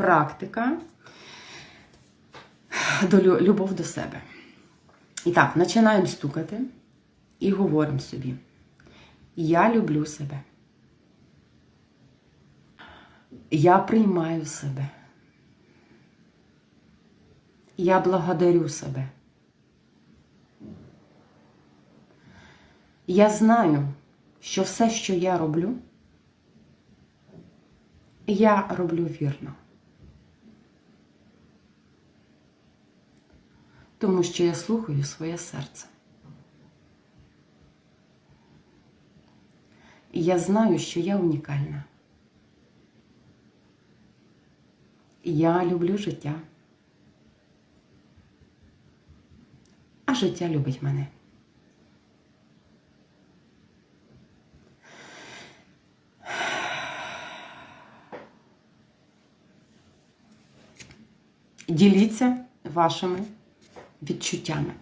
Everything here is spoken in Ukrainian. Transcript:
практика до любов до себе. І так, починаємо стукати і говоримо собі: Я люблю себе. Я приймаю себе. Я благодарю себе. Я знаю, що все, що я роблю, я роблю вірно. Тому що я слухаю своє серце. І я знаю, що я унікальна. Я люблю життя. А життя любить мене. Діліться вашими відчуттями.